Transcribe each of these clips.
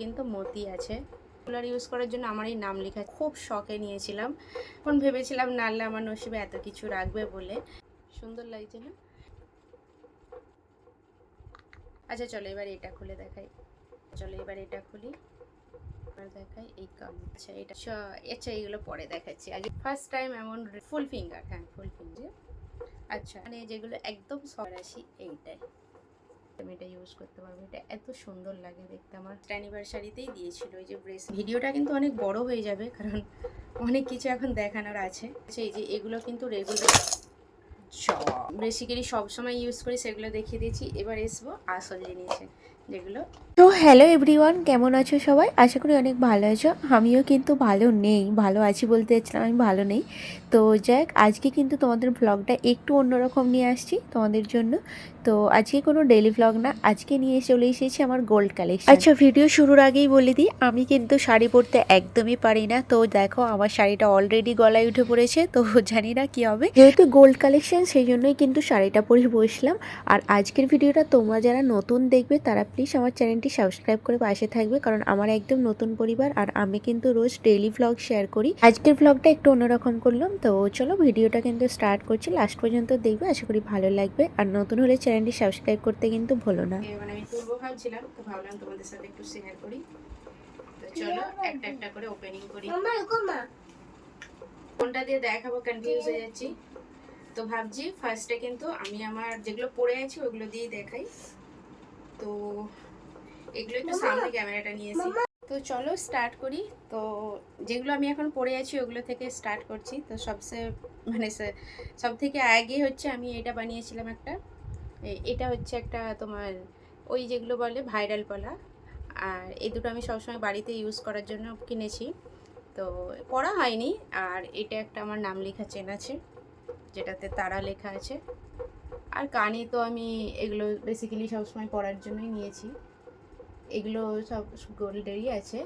কিন্তু মতি আছে। Cooler use করার জন্য আমার এই নাম লেখা খুব শখে নিয়েছিলাম। এখন ভেবেছিলাম নাহলে আমার নসিবে এত কিছু রাখবে বলে। সুন্দর লাগছে না? আচ্ছা চলো এবার এটা খুলে দেখাই। চলো এবার এটা খুলি। দেখাই এই কাম আচ্ছা এটা আচ্ছা এইগুলো পরে দেখাচ্ছি। আগে ফার্স্ট টাইম এমন ফুল ফিঙ্গার হ্যাঁ ফুল ফিঙ্গার আচ্ছা মানে যেগুলো একদম সরাসি এইটাই। এটা ইউজ করতে পারব। এটা এত সুন্দর লাগে দেখতে। আমার অ্যানিভার্সারিতেই দিয়েছিল এই যে ব্রেস ভিডিওটা কিন্তু অনেক বড় হয়ে যাবে কারণ অনেক কিছু এখন দেখানোর আছে। সেই এই যে এগুলো কিন্তু রেগুলার বেসিক্যালি সবসময় ইউজ করি সেগুলো দেখিয়ে দিয়েছি। এবার এসবো আসল জিনিসে। যেগুলো তো হ্যালো এভরিওয়ান কেমন আছো সবাই? আশা করি অনেক ভালো আছো। আমিও কিন্তু ভালো নেই ভালো আছি বলতে চাচ্ছিলাম আমি ভালো নেই। তো যাক আজকে কিন্তু তোমাদের ব্লগটা একটু অন্যরকম নিয়ে আসছি তোমাদের জন্য। তো আজকে কোনো ডেলি ব্লগ না আজকে নিয়ে চলে এসেছি আমার গোল্ড কালেকশন আচ্ছা ভিডিও শুরুর আগেই বলে দিই আমি কিন্তু শাড়ি পরতে একদমই পারি না। তো দেখো আমার শাড়িটা অলরেডি গলায় উঠে পড়েছে তো জানি না কি হবে। যেহেতু গোল্ড কালেকশন সেই জন্যই কিন্তু শাড়িটা পরে বসলাম। আর আজকের ভিডিওটা তোমরা যারা নতুন দেখবে তারা প্লিজ আমার চ্যানেলটি সাবস্ক্রাইব করে পাশে থাকবে কারণ আমার একদম নতুন পরিবার আর আমি কিন্তু রোজ ডেইলি ভ্লগ শেয়ার করি। আজকের ভ্লগটা একটু অন্যরকম করলাম তো চলো ভিডিওটা কিন্তু স্টার্ট করছি। লাস্ট পর্যন্ত দেখবে আশা করি ভালো লাগবে। আর নতুন হলে চ্যানেলটি সাবস্ক্রাইব করতে কিন্তু ভুলো না। মানে আমি ভাবছিলাম তো ভাবলাম তোমাদের সাথে একটু শেয়ার করি। তো চলো একটা একটা করে ওপেনিং করি। কোনটা দিয়ে দেখাবো কনফিউজ হয়ে যাচ্ছি। তো ভাবছি ফার্স্টে কিন্তু আমি আমার যেগুলো পড়ে আছি ওগুলো দিয়ে দেখাই। তো এগুলো একটু সামনে ক্যামেরাটা নিয়ে নিয়েছি তো চলো স্টার্ট করি। তো যেগুলো আমি এখন পড়ে আছি ওগুলো থেকে স্টার্ট করছি। তো সবচেয়ে মানে সব থেকে আগে হচ্ছে আমি এটা বানিয়েছিলাম একটা। এটা হচ্ছে একটা তোমার ওই যেগুলো বলে ভাইরাল পলা। আর এই দুটো আমি সবসময় বাড়িতে ইউজ করার জন্য কিনেছি। তো পড়া হয়নি। আর এটা একটা আমার নাম লেখা চেন আছে যেটাতে তারা লেখা আছে। আর কানে তো আমি এগুলো বেসিক্যালি সবসময় পরার জন্যই নিয়েছি। এগুলো সব গোল্ডেরই আছে।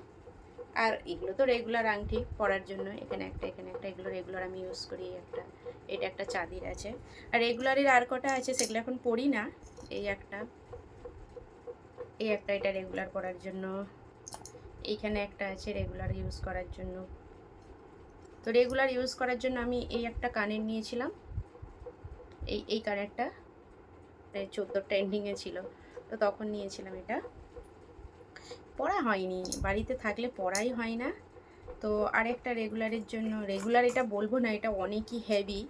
আর এগুলো তো রেগুলার আংটি পরার জন্য, এখানে একটা এখানে একটা, এগুলো রেগুলার আমি ইউজ করি, একটা, এটা একটা চাঁদির আছে। আর রেগুলারের আর কটা আছে সেগুলো এখন পড়ি না, এই একটা। এই একটা, এটা রেগুলার করার জন্য। এইখানে একটা আছে রেগুলার ইউজ করার জন্য। তো রেগুলার ইউজ করার জন্য আমি এই একটা কানের নিয়েছিলাম। এই এই কানেরটা চোদ্দ ট্রেন্ডিংয়ে ছিল। তো তখন নিয়েছিলাম এটা। পড়া হয়নি। বাড়িতে থাকলে পড়াই হয় না। তো আরেকটা রেগুলারের জন্য রেগুলার এটা বলব না, এটা অনেকই হেভি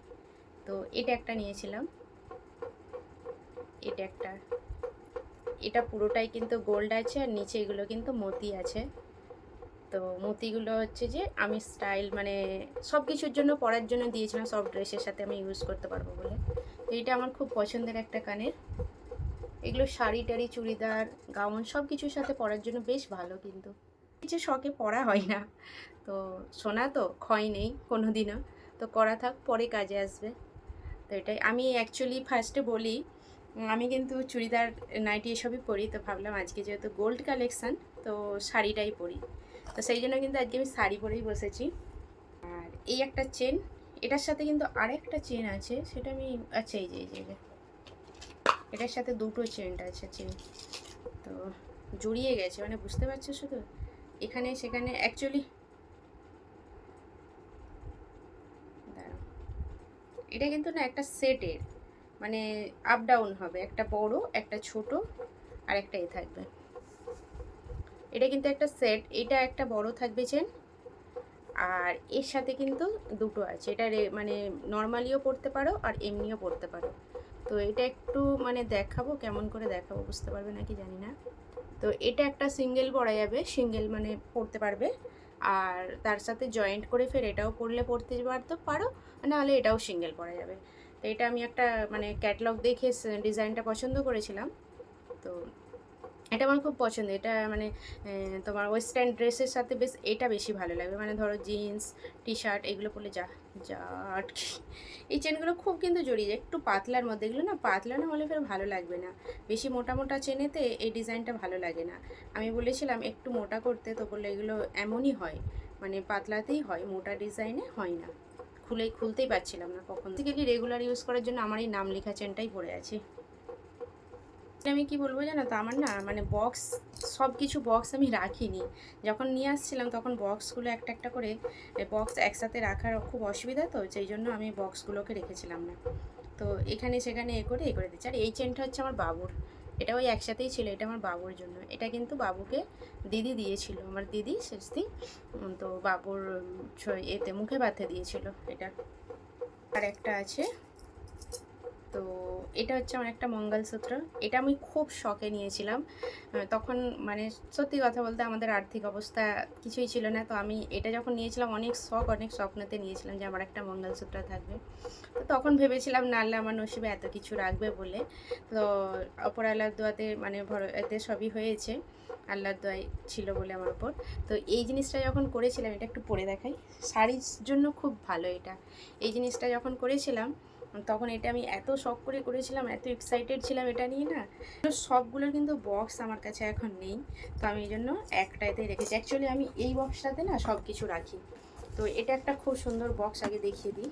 তো এটা একটা নিয়েছিলাম। এটা একটা। এটা পুরোটাই কিন্তু গোল্ড আছে আর নিচে এগুলো কিন্তু মতি আছে। তো মতিগুলো হচ্ছে যে আমি স্টাইল মানে সব কিছুর জন্য পরার জন্য দিয়েছিলাম। সব ড্রেসের সাথে আমি ইউজ করতে পারব বলে। তো এটা আমার খুব পছন্দের একটা কানের। এগুলো শাড়ি টাড়ি, চুড়িদার, গাউন সব কিছুর সাথে পরার জন্য বেশ ভালো কিন্তু। কিছু শখে পরা হয় না। তো শোনা তো, ক্ষয় নেই কোনো দিনও তো করা থাক, পরে কাজে আসবে। তো এটাই। আমি অ্যাকচুয়ালি ফার্স্টে বলি, আমি কিন্তু চুড়িদার, নাইটি এসবই পরি। তো ভাবলাম আজকে যেহেতু গোল্ড কালেকশান তো শাড়িটাই পরি। তো সেই জন্য কিন্তু আজকে আমি শাড়ি পরেই বসেছি। আর এই একটা চেন এটার সাথে কিন্তু আরেকটা চেন আছে, সেটা আমি আচ্ছা এই যে এই যে এটার সাথে দুটো চেনটা আছে চেন তো জড়িয়ে গেছে মানে বুঝতে পারছ শুধু? এখানে, সেখানে অ্যাকচুয়ালি এটা কিন্তু না একটা সেটের মানে আপ ডাউন হবে, একটা বড়, একটা ছোট আর একটা এ থাকবে। এটা কিন্তু একটা সেট এটা একটা বড় থাকবে চেন আর এর সাথে কিন্তু দুটো আছে। এটা মানে নর্মালিও পড়তে পারো আর এমনিও পড়তে পারো। তো এটা একটু মানে দেখাবো, কেমন করে দেখাবো বুঝতে পারবে নাকি জানি না। তো এটা একটা সিঙ্গেল পরা যাবে সিঙ্গেল মানে পড়তে পারবে। আর তার সাথে জয়েন্ট করে ফের এটাও পড়লে পড়তে পারতে, পারো নাহলে এটাও সিঙ্গেল পরা যাবে। তো এটা আমি একটা মানে ক্যাটলগ দেখে ডিজাইনটা পছন্দ করেছিলাম। তো এটা আমার খুব পছন্দ। এটা মানে তোমার ওয়েস্টার্ন ড্রেসের সাথে বেশ এটা বেশি ভালো লাগবে মানে ধরো জিন্স টি শার্ট এগুলো পরলে যা যা আটকি এই চেনগুলো খুব কিন্তু জড়িয়ে যায়। একটু পাতলার মধ্যে। এগুলো না পাতলা না হলে ফের ভালো লাগবে না। বেশি মোটা মোটা চেনেতে এই ডিজাইনটা ভালো লাগে না। আমি বলেছিলাম একটু মোটা করতে তো বললে এগুলো এমনই হয়। মানে পাতলাতেই হয়, মোটা ডিজাইনে হয় না। খুলেই খুলতেই পারছিলাম না কখন। থেকে কি রেগুলার ইউজ করার জন্য আমার এই নাম লেখা চেনটাই পড়ে আছে। আমি কি বলব জানো তো? আমার না মানে বক্স সব কিছু বক্স আমি রাখিনি। যখন নিয়ে আসছিলাম তখন বক্সগুলো একটা একটা করে বক্স একসাথে রাখার খুব অসুবিধা তো, সেই জন্য আমি বক্সগুলোকে রেখেছিলাম না। তো এখানে সেখানে এ করে এ করে দিচ্ছি। আর এই চেনটা হচ্ছে আমার বাবুর। এটা ওই একসাথেই ছিল, এটা আমার বাবুর জন্য। এটা কিন্তু বাবুকে দিদি দিয়েছিল। আমার দিদি শেষদি তো বাবুর এতে মুখে বাঁধতে দিয়েছিল এটা। আর একটা আছে তো এটা হচ্ছে আমার একটা মঙ্গলসূত্র। এটা আমি খুব শখে নিয়েছিলাম। তখন মানে সত্যি কথা বলতে আমাদের আর্থিক অবস্থা কিছুই ছিল না। তো আমি এটা যখন নিয়েছিলাম, অনেক শখ, অনেক স্বপ্নতে নিয়েছিলাম যে আমার একটা মঙ্গলসূত্র থাকবে। তো তখন ভেবেছিলাম, না, আল্লাহ আমার নসিবে এত কিছু রাখবে বলে। তো অপর আল্লাহর দোয়াতে মানে এতে সবই হয়েছে। আল্লাহর দোয়াই ছিল বলে আমার উপর। তো এই জিনিসটা যখন করেছিলাম, এটা একটু পরে দেখাই। শাড়ির জন্য খুব ভালো এটা। এই জিনিসটা যখন করেছিলাম তখন এটা আমি এত শখ করে করেছিলাম, এত এক্সাইটেড ছিলাম এটা নিয়ে না। সবগুলোর কিন্তু বক্স আমার কাছে এখন নেই। তো আমি এই জন্য একটাইতে রেখেছি। অ্যাকচুয়ালি আমি এই বক্সটাতে না সব কিছু রাখি। তো এটা একটা খুব সুন্দর বক্স আগে দেখিয়ে দিই।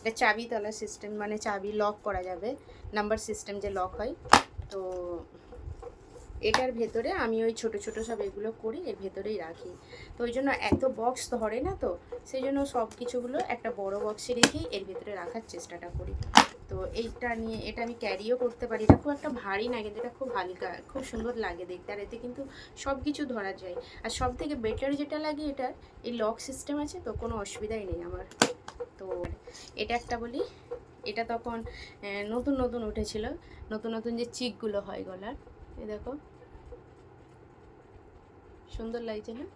এটা চাবি তলা সিস্টেম মানে চাবি লক করা যাবে। নাম্বার সিস্টেম যে লক হয়। তো এটার ভেতরে আমি ওই ছোট ছোট সব এগুলো করি, এর ভেতরেই রাখি। তো ওই জন্য এত বক্স ধরে না তো, সেই জন্য সব কিছুগুলো একটা বড় বক্সে রেখেই এর ভেতরে রাখার চেষ্টাটা করি। তো এইটা নিয়ে, এটা আমি ক্যারিও করতে পারি এটা খুব একটা ভারী না, কিন্তু এটা খুব হালকা, খুব সুন্দর লাগে দেখতে। আর এতে কিন্তু সব কিছু ধরা যায়। আর সব থেকে বেটার যেটা লাগে এটার, এই লক সিস্টেম আছে তো, কোনো অসুবিধাই নেই আমার। তো এটা একটা বলি। এটা তখন নতুন নতুন উঠেছিল। নতুন নতুন যে চিকগুলো হয় গলার এই দেখো। সুন্দর লাগছে না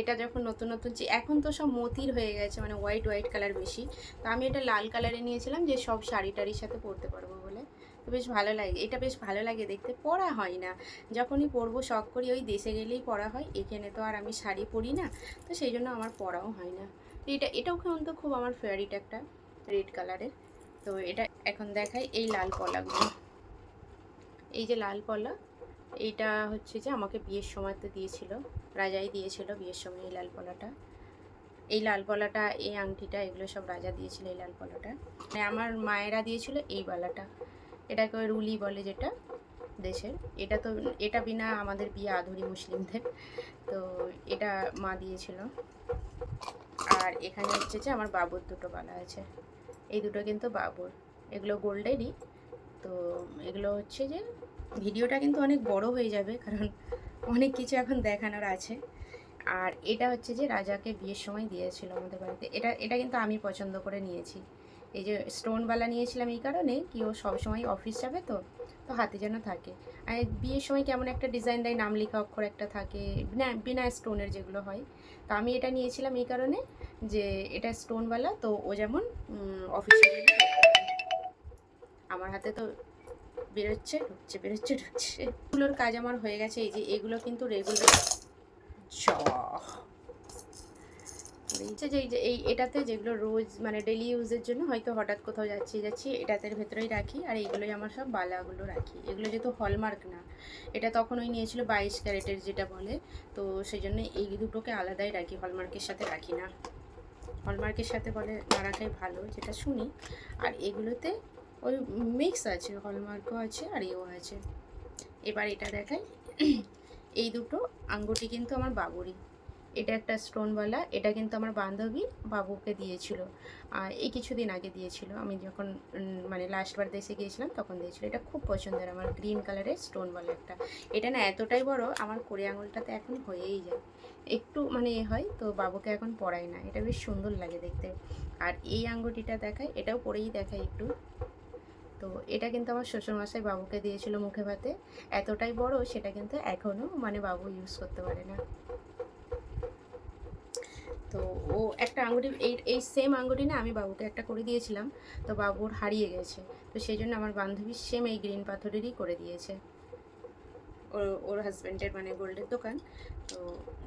এটা যখন নতুন নতুন যে এখন তো সব মতির হয়ে গেছে মানে হোয়াইট হোয়াইট কালার বেশি। তো আমি এটা লাল কালারে নিয়েছিলাম যে সব শাড়ি টাড়ির সাথে পরতে পারব বলে। তো বেশ ভালো লাগে, এটা বেশ ভালো লাগে দেখতে। পরা হয় না। যখনই পরবো, শখ করি ওই দেশে গেলেই পরা হয়। এখানে তো আর আমি শাড়ি পরি না, তো সেই জন্য আমার পরাও হয় না। তো এটা এটাও কিন্তু খুব আমার ফেভারিট একটা রেড কালারের তো এটা এখন দেখাই এই লাল পলাগুলো। এই যে লাল পলা এইটা হচ্ছে যে আমাকে বিয়ের সময়তে দিয়েছিল, রাজাই দিয়েছিল বিয়ের সময় এই লাল পলাটা। এই লাল পলাটা, এই আংটিটা, এগুলো সব রাজা দিয়েছিল এই লাল পলাটা। মানে আমার মায়েরা দিয়েছিল এই বালাটা। এটাকে ওই রুলি বলে যেটা দেশের। এটা তো, এটা বিনা আমাদের বিয়ে আধুরি মুসলিমদের। তো এটা মা দিয়েছিল। আর এখানে হচ্ছে যে আমার বাবুর দুটো বালা আছে। এই দুটো কিন্তু বাবুর। এগুলো গোল্ডেরই। তো এগুলো হচ্ছে যে ভিডিওটা কিন্তু অনেক বড় হয়ে যাবে, কারণ অনেক কিছু এখন দেখানোর আছে। আর এটা হচ্ছে যে রাজাকে বিয়ের সময় দিয়েছিল আমাদের বাড়িতে। এটা এটা কিন্তু আমি পছন্দ করে নিয়েছি। এই যে স্টোনওয়ালা নিয়েছিলাম এই কারণে কি ও সবসময় অফিস যাবে তো তো হাতে যেন থাকে। আর বিয়ের সময় কেমন একটা ডিজাইন দেয়, নাম লেখা অক্ষর একটা থাকে, বিনা বিনা স্টোনের যেগুলো হয়। তো আমি এটা নিয়েছিলাম এই কারণে যে এটা স্টোনওয়ালা, তো ও যেমন অফিসে আমার হাতে তো বেরোচ্ছে, ঢুকছে বেরোচ্ছে, ঢুকছে। এগুলোর কাজ আমার হয়ে গেছে, এই যে এগুলো কিন্তু রেগুলার চ যে এই এটাতে যেগুলো রোজ মানে ডেলি ইউজের জন্য হয়তো হঠাৎ কোথাও যাচ্ছি যাচ্ছি এটাতে ভেতরেই রাখি। আর এইগুলোই আমার সব বালাগুলো রাখি। এগুলো যেহেতু হলমার্ক না, এটা তখন ওই নিয়েছিল বাইশ ক্যারেটের যেটা বলে। তো সেই জন্য এই দুটোকে আলাদাই রাখি হলমার্কের সাথে রাখি না। হলমার্কের সাথে বলে না রাখাই ভালো, যেটা শুনি। আর এগুলোতে ওই মিক্স আছে হলমার্কও আছে আর এও আছে। এবার এটা দেখাই। এই দুটো আঙ্গুটি কিন্তু আমার বাবুরই। এটা একটা স্টোনওয়ালা, এটা কিন্তু আমার বান্ধবী বাবুকে দিয়েছিল। এই কিছুদিন আগে দিয়েছিল। আমি যখন মানে লাস্টবার দেশে গিয়েছিলাম তখন দিয়েছিল। এটা খুব পছন্দের আমার গ্রিন কালারের স্টোনওয়ালা একটা। এটা না এতটাই বড়, আমার কোড়ে আঙুলটাতে এখন হয়েই যায়। একটু মানে এ হয়, তো বাবুকে এখন পরাই না। এটা বেশ সুন্দর লাগে দেখতে। আর এই আঙ্গুটিটা দেখাই, এটাও পরেই দেখাই একটু। তো এটা কিন্তু আমার শ্বশুরমশাই বাবুকে দিয়েছিল মুখে ভাতে। এতটাই বড় সেটা কিন্তু এখনও মানে বাবু ইউজ করতে পারে না। তো ও একটা আঙ্গুটি এই এই সেম আঙ্গুটি না আমি বাবুকে একটা করে দিয়েছিলাম, তো বাবুর হারিয়ে গেছে। তো সেই জন্য আমার বান্ধবী সেম এই গ্রিন পাথরেরই করে দিয়েছে। ওর ওর হাজব্যান্ডের মানে গোল্ডের দোকান, তো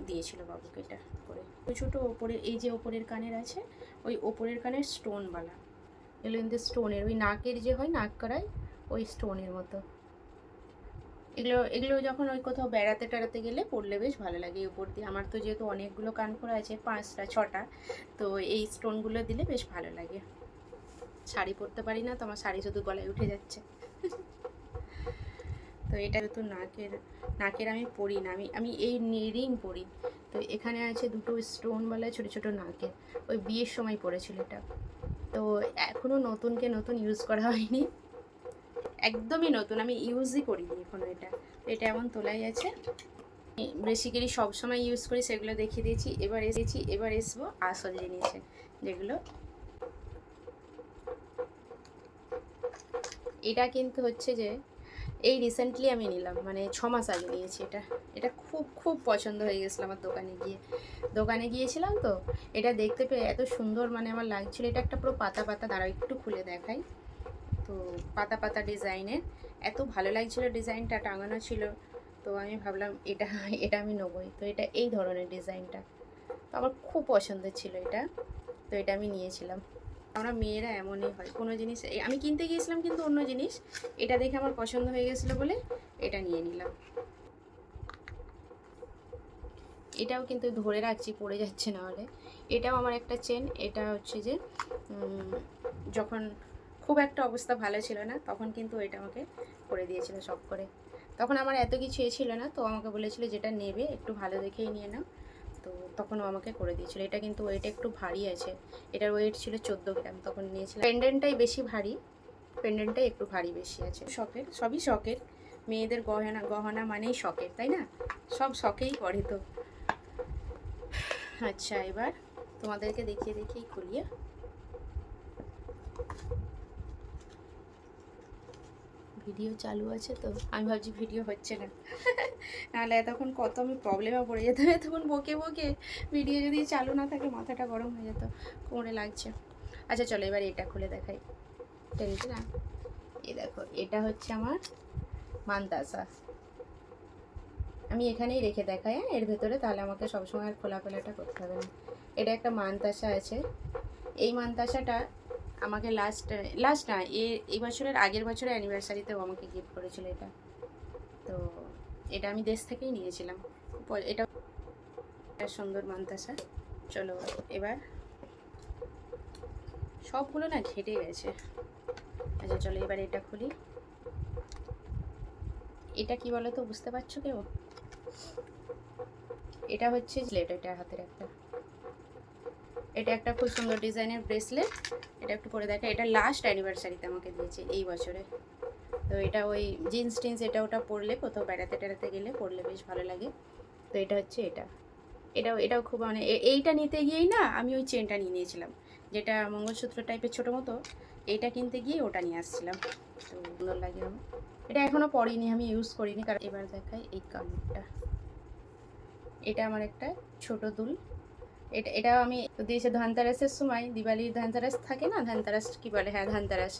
দিয়েছিল বাবুকে এটা করে। ছোটো ওপরে, এই যে ওপরের কানের আছে, ওই ওপরের কানের স্টোন স্টোনওয়ালা এগুলো কিন্তু স্টোনের, ওই নাকের যে হয় নাক করায়, ওই স্টোনের মতো। এগুলো এগুলো যখন ওই কোথাও বেড়াতে টেড়াতে গেলে পরলে বেশ ভালো লাগে উপর দিয়ে। আমার তো যেহেতু অনেকগুলো কান করা আছে, পাঁচটা, ছটা, তো এই স্টোনগুলো দিলে বেশ ভালো লাগে। শাড়ি পরতে পারি না, তো আমার শাড়ি শুধু গলায় উঠে যাচ্ছে। তো এটা তো নাকের নাকের আমি পরি না, আমি আমি এই রিং পরি। তো এখানে আছে দুটো স্টোনওয়ালা ছোটো ছোটো নাকের। ওই বিয়ের সময় পড়েছিল এটা। তো এখনও নতুনকে নতুন ইউজ করা হয়নি। একদমই নতুন, আমি ইউজই করিনি এখনও এটা। এটা এমন তোলাই আছে। বেসিক্যালি সবসময় ইউজ করি, সেগুলো দেখিয়ে দিয়েছি, এবার এসেছি, এবার এসবো আসল জিনিসে, যেগুলো এটা কিন্তু হচ্ছে যে এই রিসেন্টলি আমি নিলাম মানে ছ মাস আগে নিয়েছি এটা। এটা খুব খুব পছন্দ হয়ে গেছিল আমার দোকানে গিয়ে। দোকানে গিয়েছিলাম তো, এটা দেখতে পেয়ে এত সুন্দর মানে আমার লাগছিল। এটা একটা পুরো পাতা পাতা, দাঁড়াও, একটু খুলে দেখাই। তো পাতা পাতা ডিজাইনের, এত ভালো লাগছিল ডিজাইনটা, টাঙানো ছিল। তো আমি ভাবলাম, এটা এটা আমি নেবই। তো এটা এই ধরনের ডিজাইনটা। তো আমার খুব পছন্দের ছিল এটা। তো এটা আমি নিয়েছিলাম। আমরা মেয়েরা এমনই হয়। কোনো জিনিস আমি কিনতে গিয়েছিলাম কিন্তু অন্য জিনিস। এটা দেখে আমার পছন্দ হয়ে গেছিল বলে এটা নিয়ে নিলাম। এটাও কিন্তু ধরে রাখছি, পড়ে যাচ্ছে না হলে। এটাও আমার একটা চেন, এটা হচ্ছে যে যখন খুব একটা অবস্থা ভালো ছিল না, তখন কিন্তু এটা আমাকে করে দিয়েছিল সব করে। তখন আমার এত কিছু এ ছিল না, তো আমাকে বলেছিল যেটা নেবে, একটু ভালো দেখেই নিয়ে নাও। তো তখন ও আমাকে করে দিয়েছিল। এটা কিন্তু ওয়েট একটু ভারী আছে। এটার ওয়েট ছিল চোদ্দ গ্রাম। তখন নিয়েছিলাম। পেন্ডেন্টটাই বেশি ভারী পেন্ডেন্টটাই একটু ভারী বেশি আছে। শখের, সবই শখের। মেয়েদের গহনা গহনা মানেই শখের, তাই না? সব শখেই করে তো। আচ্ছা এবার তোমাদেরকে দেখিয়ে দেখিয়ে খুলিয়ে ভিডিও চালু আছে, তো আমি ভাবছি ভিডিও হচ্ছে না। নাহলে এতক্ষণ কত আমি প্রবলেমে পড়ে যেতাম, এতক্ষণ বকে বকে ভিডিও যদি চালু না থাকে, মাথাটা গরম হয়ে যেত কোমরে লাগছে। আচ্ছা চলো এবার এটা খুলে দেখাই। টেনছে না এই দেখো, এটা হচ্ছে আমার মান্তাসা আমি এখানেই রেখে দেখাই হ্যাঁ এর ভেতরে, তাহলে আমাকে সবসময় আর খোলা খোলাটা করতে হবে না। এটা একটা মান্তাসা আছে। এই মান্তাসাটা আমাকে লাস্ট লাস্ট না, এ, এই বছরের আগের বছরের অ্যানিভার্সারিতেও আমাকে গিফট করেছিল এটা। তো এটা আমি দেশ থেকেই নিয়েছিলাম। এটা সুন্দর মান্তাসা। চলো এবার। সবগুলো না ঘেটে গেছে। আচ্ছা চলো এবার এটা খুলি। এটা কি বলো তো বুঝতে পারছ কেউ? এটা হচ্ছে ব্রেসলেট এটা হাতের একটা। এটা একটা খুব সুন্দর ডিজাইনের ব্রেসলেট এটা একটু পরে দেখা, এটা লাস্ট অ্যানিভার্সারিতে আমাকে দিয়েছে এই বছরে। তো এটা ওই জিন্স টিন্স এটা ওটা পরলে, কোথাও বেড়াতে টেড়াতে গেলে পরলে বেশ ভালো লাগে। তো এটা হচ্ছে এটা। এটাও এটাও খুব মানে এইটা নিতে গিয়েই না আমি ওই চেনটা নিয়ে নিয়েছিলাম। যেটা মঙ্গলসূত্র টাইপের ছোটো মতো, এইটা কিনতে গিয়ে ওটা নিয়ে আসছিলাম। তো সুন্দর লাগে আমার। এটা এখনও পরিনি, আমি ইউজ করিনি, কারণ এবার দেখাই এই কানেরটা এটা আমার একটা ছোট দুল। এটা, এটাও আমি দিয়েছি ধানতেরাসের সময়, দিওয়ালির ধানতেরাস থাকে না? ধানতেরাস কি বলে? হ্যাঁ ধানতেরাস।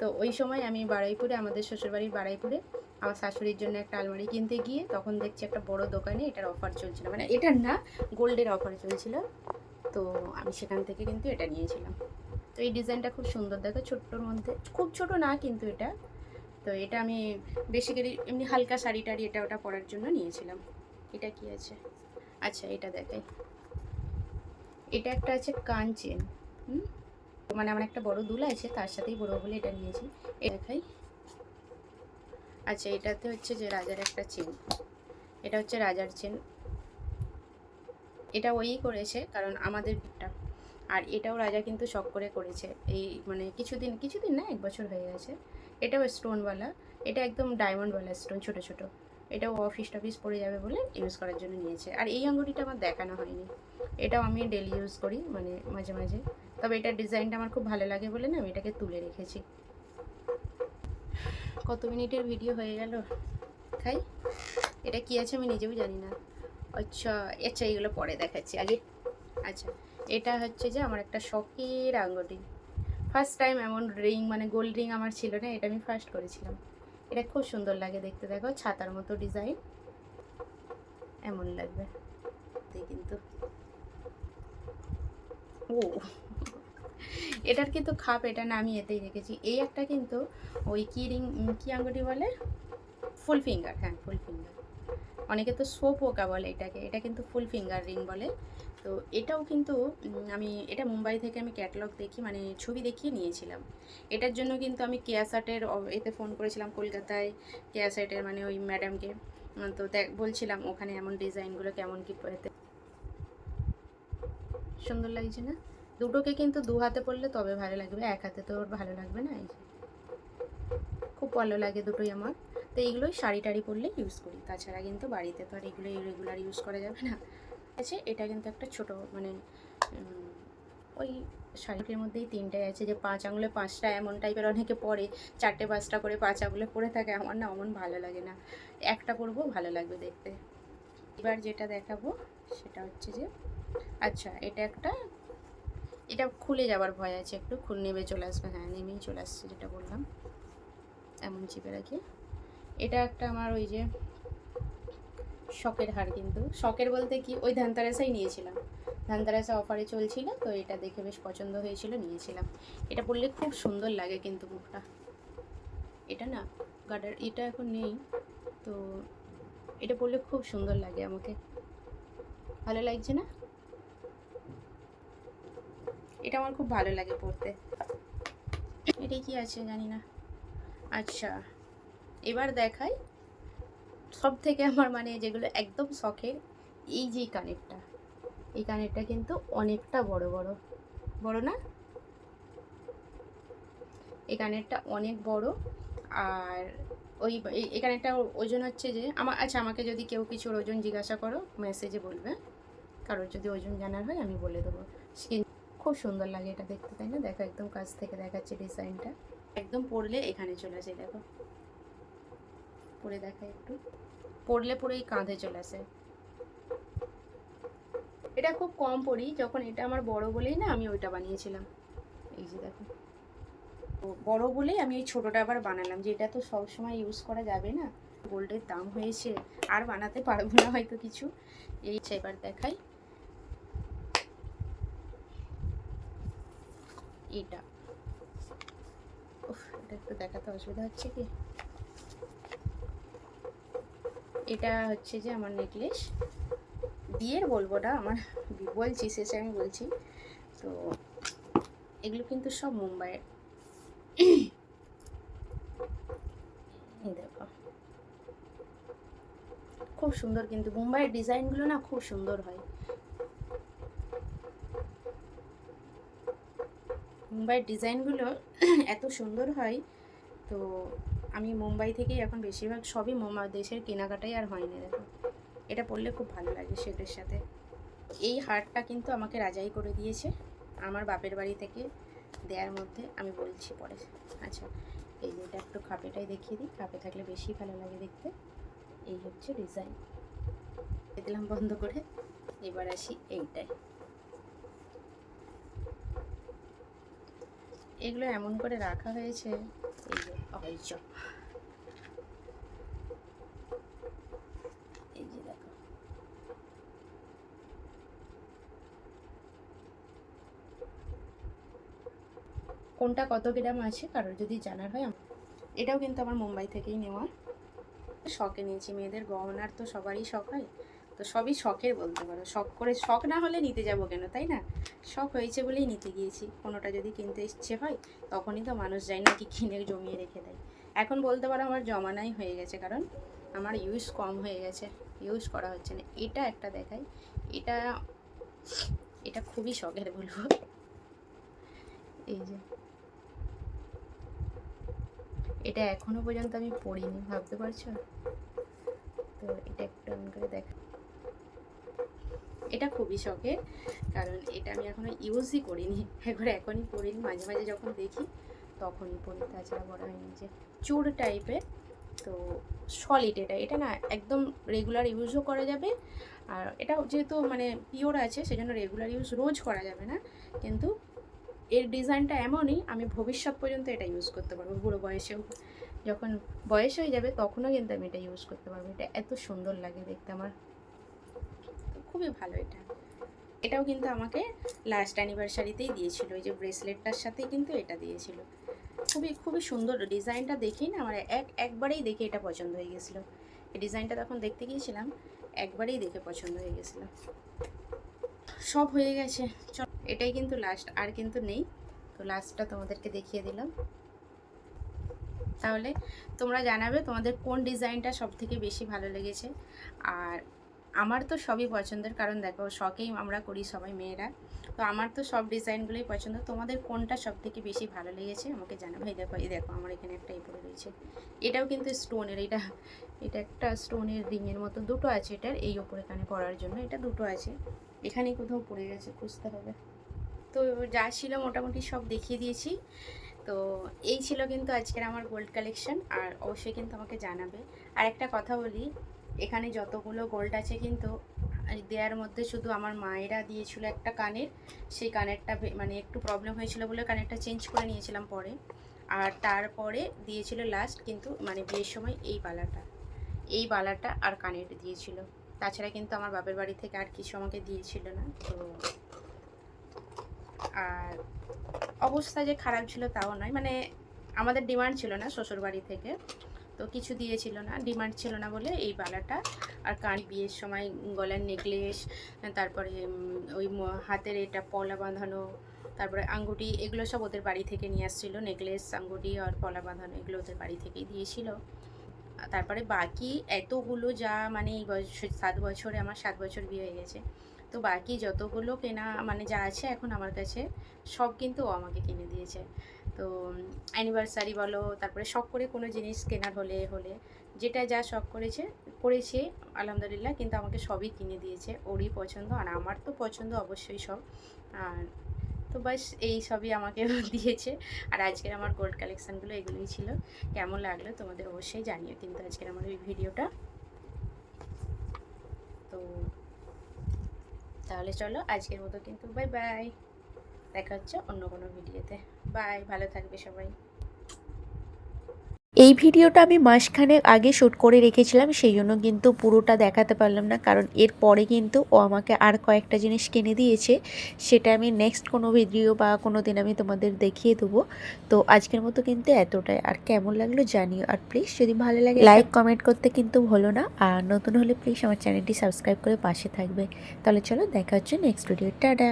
তো ওই সময় আমি বাড়াইপুরে আমাদের শ্বশুরবাড়ির বাড়াইপুরে আমার শাশুড়ির জন্য একটা আলমারি কিনতে গিয়ে তখন দেখছি একটা বড় দোকানে এটার অফার চলছিল। মানে এটার না, গোল্ডের অফার চলছিল। তো আমি সেখান থেকে কিন্তু এটা নিয়েছিলাম। তো এই ডিজাইনটা খুব সুন্দর, দেখো ছোট্টর মধ্যে। খুব ছোট না কিন্তু এটা। তো এটা আমি বেসিক্যালি এমনি হালকা শাড়ি টাড়ি এটা ওটা পরার জন্য নিয়েছিলাম। এটা কি আছে? আচ্ছা এটা দেখাই। এটা একটা আছে কান চেন, হুম? মানে আমার একটা বড় দুল আছে, তার সাথেই বড় বলে এটা নিয়েছি। দেখাই। আচ্ছা এটাতে হচ্ছে যে রাজার একটা চেন। এটা হচ্ছে রাজার চেন। এটা ওই করেছে কারণ আমাদের বিটটা আর এটাও রাজা কিন্তু শখ করে করেছে। এই মানে কিছুদিন কিছুদিন না, এক বছর হয়ে গেছে। এটাও স্টোনওয়ালা। এটা একদম ডায়মন্ডওয়ালা স্টোন, ছোট ছোট। এটাও অফিস টফিস পড়ে যাবে বলে ইউজ করার জন্য নিয়েছে। আর এই আঙ্গুটিটা আমার দেখানো হয়নি। এটাও আমি ডেলি ইউজ করি মানে মাঝে মাঝে। তবে এটার ডিজাইনটা আমার খুব ভালো লাগে বলে না, আমি এটাকে তুলে রেখেছি। কত মিনিটের ভিডিও হয়ে গেল? খাই, এটা কি আছে আমি নিজেও জানি না। আচ্ছা আচ্ছা এইগুলো পরে দেখাচ্ছি, আগে। আচ্ছা এটা হচ্ছে যে আমার একটা শখের আঙ্গুটি ফার্স্ট টাইম এমন রিং মানে গোল্ড রিং আমার ছিল না, এটা আমি ফার্স্ট করেছিলাম। এটা খুব সুন্দর লাগে দেখতে, দেখো, ছাতার মতো ডিজাইন এমন লাগবে। কিন্তু। ও। এটার কিন্তু খাপ এটা না আমি এতেই রেখেছি। এই একটা কিন্তু ওই কি রিং কি আঙ্গুটি বলে? ফুল ফিঙ্গার হ্যাঁ ফুল ফিঙ্গার। অনেকে তো সো পোকা বলে এটাকে। এটা কিন্তু ফুল ফিঙ্গার রিং বলে। তো এটাও কিন্তু আমি এটা মুম্বাই থেকে আমি ক্যাটালগ দেখি মানে ছবি দেখিয়ে নিয়েছিলাম। এটার জন্য কিন্তু আমি কেয়াসাটের এতে ফোন করেছিলাম কলকাতায়। কেয়াসাটের মানে ওই ম্যাডামকে। তো দেখ, বলছিলাম ওখানে এমন ডিজাইনগুলো কেমন কী সুন্দর লাগছে না? দুটোকে কিন্তু দু হাতে পড়লে তবে ভালো লাগবে। এক হাতে তো ওর ভালো লাগবে না, এই খুব ভালো লাগে দুটোই আমার। তো এইগুলোই শাড়ি টাড়ি পরলে ইউজ করি। তাছাড়া কিন্তু বাড়িতে তো আর এগুলো রেগুলার ইউজ করা যাবে না। ঠিক আছে এটা কিন্তু একটা ছোট মানে ওই শাড়িটির মধ্যেই তিনটাই আছে। যে পাঁচ আঙুলে পাঁচটা এমন টাইপের অনেকে পরে। চারটে পাঁচটা করে পাঁচ আঙুলে পরে থাকে। আমার না অমন ভালো লাগে না। একটা পরবো, ভালো লাগবে দেখতে। এবার যেটা দেখাবো, সেটা হচ্ছে যে আচ্ছা এটা একটা, এটা খুলে যাবার ভয় আছে, একটু খুল নেমে চলে আসবে হ্যাঁ নেমেই চলে আসছে যেটা বললাম, এমন চিপে রাখি এটা একটা আমার ওই যে, শখের হার কিন্তু, শখের বলতে কি, ওই ধানতারাসাই নিয়েছিলাম। ধানতারাসা অফারে চলছিল, তো এটা দেখে বেশ পছন্দ হয়েছিল, নিয়েছিলাম। এটা পরলে খুব সুন্দর লাগে কিন্তু মুখটা। এটা না গাডার এটা এখন নেই, তো এটা পরলে খুব সুন্দর লাগে আমাকে। ভালো লাগছে না? এটা আমার খুব ভালো লাগে পড়তে। এটা কি আছে জানি না। আচ্ছা এবার দেখাই। সব থেকে আমার মানে যেগুলো একদম শখের এই যে কানেরটা। এই কানেরটা কিন্তু অনেকটা বড় বড়। বড় না? এই কানেরটা অনেক বড়। আর ওই এই- কানেরটা ওজন হচ্ছে যে, আমার আচ্ছা আমাকে যদি কেউ কিছু ওজন জিজ্ঞাসা করো মেসেজে বলবে। কারোর যদি ওজন জানার হয়, আমি বলে দেবো। খুব সুন্দর লাগে এটা দেখতে, তাই না? দেখো একদম কাছ থেকে দেখাচ্ছে ডিজাইনটা। একদম পরলে এখানে চলে আসে, দেখো। পরে দেখা একটু। পরলে পরেই কাঁধে চলে আসে। এটা খুব কম পড়ি যখন এটা আমার বড় বলেই না আমি ওইটা বানিয়েছিলাম। এই যে দেখো। বড় বলেই আমি এই ছোটোটা আবার বানালাম, যে এটা তো সবসময় ইউজ করা যাবে না। গোল্ডের দাম হয়েছে, আর বানাতে পারব না হয়তো কিছু। এই এবার দেখাই। এটা। এটা একটু দেখাতে অসুবিধা হচ্ছে কি? এটা হচ্ছে যে আমার নেকলেস বিয়ের বলব না, আমার বলছি, শেষে আমি বলছি। তো এগুলো কিন্তু সব মুম্বাইয়ের। দেখো। খুব সুন্দর কিন্তু, মুম্বাইয়ের ডিজাইনগুলো না খুব সুন্দর হয়। মুম্বাইয়ের ডিজাইনগুলো এত সুন্দর হয়, তো আমি মুম্বাই থেকেই এখন বেশিরভাগ সবই মোমা দেশের কেনাকাটাই আর হয়নি দেখো। এটা পরলে খুব ভালো লাগে সেটের সাথে। এই হারটা কিন্তু আমাকে রাজাই করে দিয়েছে, আমার বাপের বাড়ি থেকে দেওয়ার মধ্যে আমি বলছি পরে। আচ্ছা এই যে এটা একটু খাপেটাই দেখিয়ে দিই, খাপে থাকলে বেশি ভালো লাগে দেখতে। এই হচ্ছে ডিজাইন। দিলাম বন্ধ করে, এবার আসি এইটাই এগুলো এমন করে রাখা হয়েছে। এই যে এই যে। কোনটা কত গ্রাম আছে, কারোর যদি জানার হয় এটাও কিন্তু আমার মুম্বাই থেকেই নেওয়া। শখে নিয়েছি, মেয়েদের গহনার তো সবারই শখ হয়। তো সবই শখের বলতে পারো। শখ করে, শখ না হলে নিতে যাব কেন, তাই না? শখ হয়েছে বলেই নিতে গিয়েছি। কোনোটা যদি কিনতে ইচ্ছে হয়, তখনই তো মানুষ যায় না কি কিনে জমিয়ে রেখে দেয়। এখন বলতে পারো আমার জমানাই হয়ে গেছে, কারণ আমার ইউজ কম হয়ে গেছে। ইউজ করা হচ্ছে না। এটা একটা দেখাই। এটা এটা খুবই শখের বলব। এই যে। এটা এখনও পর্যন্ত আমি পড়িনি, ভাবতে পারছ? তো এটা একটু অন করে দেখ এটা খুবই শখের, কারণ এটা আমি এখনও ইউজই করিনি। একবার এখনই পড়িনি মাঝে মাঝে যখন দেখি, তখনই পড়ি তাছাড়া বড় হয়নি যে চুর টাইপের তো সলিড এটা। এটা না একদম রেগুলার ইউজও করা যাবে, আর এটা যেহেতু মানে পিওর আছে, সেজন্য রেগুলার ইউজ রোজ করা যাবে না। কিন্তু এর ডিজাইনটা এমনই, আমি ভবিষ্যৎ পর্যন্ত এটা ইউজ করতে পারব, বুড়ো বয়সেও। যখন বয়স হয়ে যাবে, তখনও কিন্তু আমি এটা ইউজ করতে পারব। এটা এত সুন্দর লাগে দেখতে আমার। খুবই ভালো এটা। এটাও কিন্তু আমাকে লাস্ট অ্যানিভার্সারিতেই দিয়েছিল। ওই যে ব্রেসলেটটার সাথেই কিন্তু এটা দিয়েছিল। খুবই খুবই সুন্দর। ডিজাইনটা দেখেই না আমার এক, একবারেই দেখে এটা পছন্দ হয়ে গেছিল। এই ডিজাইনটা তখন দেখতে গিয়েছিলাম, একবারেই দেখে পছন্দ হয়ে গেছিল। সব হয়ে গেছে। চল, এটাই কিন্তু লাস্ট আর কিন্তু নেই। তো লাস্টটা তোমাদেরকে দেখিয়ে দিলাম। তাহলে তোমরা জানাবে তোমাদের কোন ডিজাইনটা সব থেকে বেশি ভালো লেগেছে। আর আমার তো সবই পছন্দের, কারণ দেখো শখেই আমরা করি সবাই মেয়েরা। তো আমার তো সব ডিজাইনগুলোই পছন্দ। তোমাদের কোনটা সব থেকে বেশি ভালো লেগেছে আমাকে জানাবে এই দেখো এই দেখো, আমার এখানে একটা এই পরে রয়েছে। এটাও কিন্তু স্টোনের, এটা এটা একটা স্টোনের রিংয়ের মতো। দুটো আছে এটার, এই ওপরে কানে পরার জন্য। এটা দুটো আছে। এখানেই কোথাও পড়ে গেছে, খুঁজতে হবে। তো যা ছিল মোটামুটি সব দেখিয়ে দিয়েছি। তো এই ছিল কিন্তু আজকের আমার গোল্ড কালেকশন আর অবশ্যই কিন্তু আমাকে জানাবে। আর একটা কথা বলি এখানে যতগুলো গোল্ড আছে কিন্তু দেওয়ার মধ্যে শুধু আমার মায়েরা দিয়েছিল একটা কানের। সেই কানেরটা মানে একটু প্রবলেম হয়েছিল বলে কানেরটা চেঞ্জ করে নিয়েছিলাম পরে। আর তারপরে দিয়েছিল লাস্ট কিন্তু মানে বিয়ের সময় এই বালাটা। এই বালাটা আর কানের দিয়েছিল। তাছাড়া কিন্তু আমার বাপের বাড়ি থেকে আর কিছু আমাকে দিয়েছিল না, তো আর অবস্থা যে খারাপ ছিল তাও নয়। মানে আমাদের ডিমান্ড ছিল না শ্বশুর বাড়ি থেকে। তো কিছু দিয়েছিল না, ডিমান্ড ছিল না বলে এই বালাটা। আর কান বিয়ের সময় গলার নেকলেস, তারপরে ওই হাতের এটা পলা বাঁধানো, তারপরে আঙ্গুটি এগুলো সব ওদের বাড়ি থেকে নিয়ে আসছিল। নেকলেস আঙ্গুটি আর পলা বাঁধানো, এগুলো ওদের বাড়ি থেকেই দিয়েছিল। তারপরে বাকি এতগুলো যা মানে এই বছর সাত বছরে, আমার সাত বছর বিয়ে হয়ে গেছে। তো বাকি যতগুলো কেনা মানে যা আছে এখন আমার কাছে, সব কিন্তু ও আমাকে কিনে দিয়েছে। তো অ্যানিভার্সারি বলো, তারপরে শখ করে কোনো জিনিস কেনার হলে হলে, যেটা যা শখ করেছে করেছে, আলহামদুলিল্লাহ, কিন্তু আমাকে সবই কিনে দিয়েছে। ওরই পছন্দ আর আমার তো পছন্দ অবশ্যই সব। আর তো বাস এই সবই আমাকে দিয়েছে। আর আজকের আমার গোল্ড কালেকশানগুলো এগুলোই ছিল। কেমন লাগল তোমাদের অবশ্যই জানিও। কিন্তু আজকের আমার এই ভিডিওটা তো তাহলে চলো আজকের মতো কিন্তু বাই বাই দেখা হচ্ছে অন্য কোনো ভিডিওতে বাই ভালো থাকবে সবাই। এই ভিডিওটা আমি মাসখানেক আগে শ্যুট করে রেখেছিলাম সেই জন্য কিন্তু পুরোটা দেখাতে পারলাম না। কারণ এর পরে কিন্তু ও আমাকে আর কয়েকটা জিনিস কিনে দিয়েছে সেটা আমি নেক্সট কোনো ভিডিও বা কোনো দিন আমি তোমাদের দেখিয়ে দেবো। তো আজকের মতো কিন্তু এতটাই। আর কেমন লাগল জানিও। আর প্লিজ যদি ভালো লাগে লাইক কমেন্ট করতে কিন্তু ভুলো না। আর নতুন হলে প্লিজ আমার চ্যানেলটি সাবস্ক্রাইব করে পাশে থাকবে। তাহলে চলো দেখা হচ্ছে নেক্সট ভিডিও টাটা!